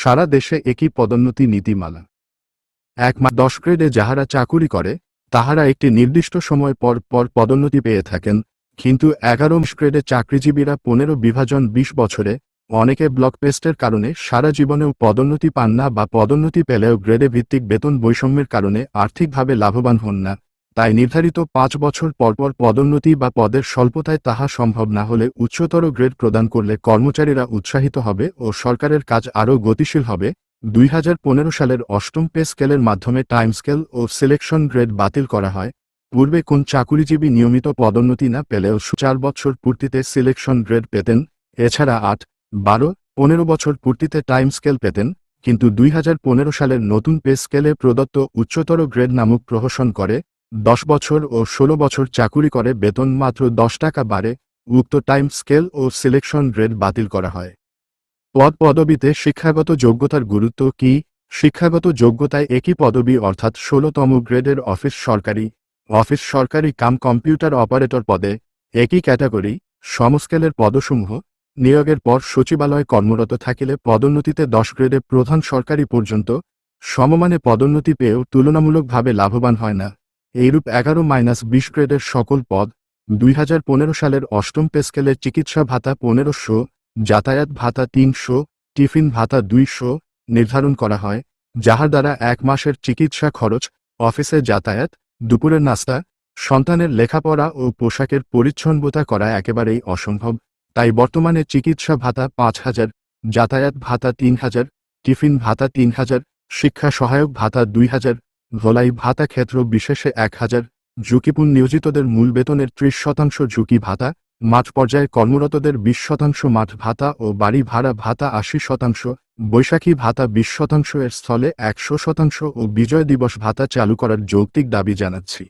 সারা দেশে একই পদোন্নতি নীতিমালা। এক মা দশ গ্রেডে যাহারা চাকুরি করে, তাহারা একটি নির্দিষ্ট সময় পর পর পদোন্নতি পেয়ে থাকেন, কিন্তু এগারো গ্রেডে চাকরিজীবীরা পনেরো বিভাজন বিশ বছরে, অনেকে ব্লক পেস্টের কারণে সারা জীবনেও পদোন্নতি পান না বা পদোন্নতি পেলেও গ্রেডে ভিত্তিক বেতন বৈষম্যের কারণে আর্থিকভাবে লাভবান হন না। তাই নির্ধারিত পাঁচ বছর পরপর পদোন্নতি বা পদের স্বল্পতায় তাহা সম্ভব না হলে উচ্চতর গ্রেড প্রদান করলে কর্মচারীরা উৎসাহিত হবে ও সরকারের কাজ আরও গতিশীল হবে। দুই হাজার পনেরো সালের অষ্টম পে স্কেলের মাধ্যমে টাইম স্কেল ও সিলেকশন গ্রেড বাতিল করা হয়। পূর্বে কোন চাকুরিজীবী নিয়মিত পদোন্নতি না পেলেও চার বছর পূর্তিতে সিলেকশন গ্রেড পেতেন, এছাড়া আট, বারো, পনেরো বছর পূর্তিতে টাইম স্কেল পেতেন, কিন্তু দুই হাজার পনেরো সালের নতুন পে স্কেলে প্রদত্ত উচ্চতর গ্রেড নামক প্রহসন করে। দশ বছর ও ষোলো বছর চাকুরি করে বেতন মাত্র দশ টাকা বাড়ে, উক্ত টাইম স্কেল ও সিলেকশন গ্রেড বাতিল করা হয়। পদ পদবিতে শিক্ষাগত যোগ্যতার গুরুত্ব কি? শিক্ষাগত যোগ্যতায় একই পদবি অর্থাৎ ষোলোতম গ্রেডের অফিস সরকারি অফিস সরকারি কাম কম্পিউটার অপারেটর পদে, একই ক্যাটাগরি, সমস্কেলের পদসমূহ, নিয়োগের পর সচিবালয় কর্মরত থাকিলে পদোন্নতিতে দশ গ্রেডে প্রধান সরকারি পর্যন্ত, সমমানে পদোন্নতি পেয়েও তুলনামূলকভাবে লাভবান হয় না। এইরূপ এগারো মাইনাস বিশ গ্রেডের সকল পদ, দুই হাজার পনেরো সালের অষ্টম পেস্কেলের চিকিৎসা ভাতা পনেরোশো, যাতায়াত ভাতা তিনশো, টিফিন ভাতা দুইশো নির্ধারণ করা হয়, যাহার দ্বারা এক মাসের চিকিৎসা খরচ, অফিসে যাতায়াত, দুপুরের নাস্তা, সন্তানের লেখাপড়া ও পোশাকের পরিচ্ছন্নতা করা একেবারেই অসম্ভব। তাই বর্তমানে চিকিৎসা ভাতা পাঁচ হাজার, যাতায়াত ভাতা তিন হাজার, টিফিন ভাতা তিন হাজার, শিক্ষা সহায়ক ভাতা দুই হাজার ধোলাই ভাতা ক্ষেত্র বিশেষে এক হাজার, ঝুঁকিপূর্ণ নিয়োজিতদের মূল বেতনের ত্রিশ শতাংশ ঝুঁকি ভাতা মাঠ পর্যায়ে কর্মরতদের বিশ শতাংশ মাঠ ভাতা ও বাড়ি ভাড়া ভাতা আশি শতাংশ, বৈশাখী ভাতা বিশ শতাংশ এর স্থলে একশো শতাংশ ও বিজয় দিবস ভাতা চালু করার যৌক্তিক দাবি জানাচ্ছি।